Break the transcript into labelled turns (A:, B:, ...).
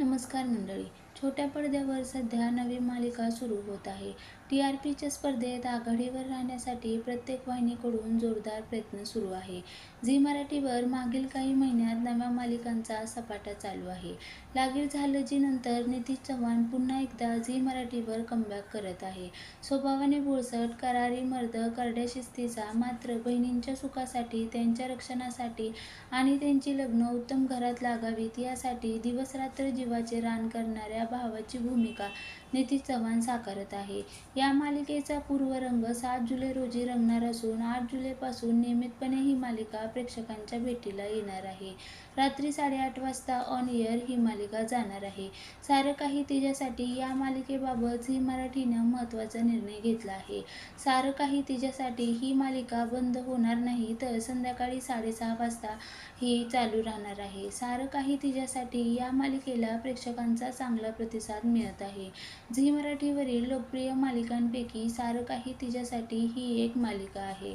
A: नमस्कार मंडळी. छोट्या पडद्यावर सध्या नवी मालिका सुरू होत आहे. टी आर पीच्या स्पर्धेत आघाडीवर राहण्यासाठी प्रत्येक वाहिनीकडून जोरदार प्रयत्न सुरू आहे. झी मराठीवर मागील काही महिन्यात नव्या मालिकांचा सपाटा चालू आहे. लागीर झालं जी नंतर नितीश चव्हाण पुन्हा एकदा झी मराठीवर कमबॅक करत आहे. स्वभावाने बोळसट करारी मर्द करड्या शिस्तीचा मात्र बहिणींच्या सुखासाठी त्यांच्या रक्षणासाठी आणि त्यांची लग्न उत्तम घरात लागावीत यासाठी दिवसरात्र जीवाचे रान करणाऱ्या भावाची भूमिका नितीश चव्हाण साकारत आहे. या मालिकेचा पूर्वरंग सात जुलै रोजी रंगणार असून आठ जुलैपासून नियमितपणे ही मालिका प्रेक्षकांच्या भेटीला येणार आहे. रात्री साडेआठ वाजता ऑन एअर ही मालिका जाणार आहे. सारं काही तिच्यासाठी या मालिकेबाबत झी मराठीनं महत्त्वाचा निर्णय घेतला आहे. सारं काही तिच्यासाठी ही मालिका बंद होणार नाही तर संध्याकाळी साडेसहा वाजता ही चालू राहणार आहे. सारं काही तिच्यासाठी या मालिकेला प्रेक्षकांचा चांगला प्रतिसाद मिळत आहे. झी मराठीवरील लोकप्रिय मालिकांपैकी सारं काही तिच्यासाठी ही एक मालिका आहे.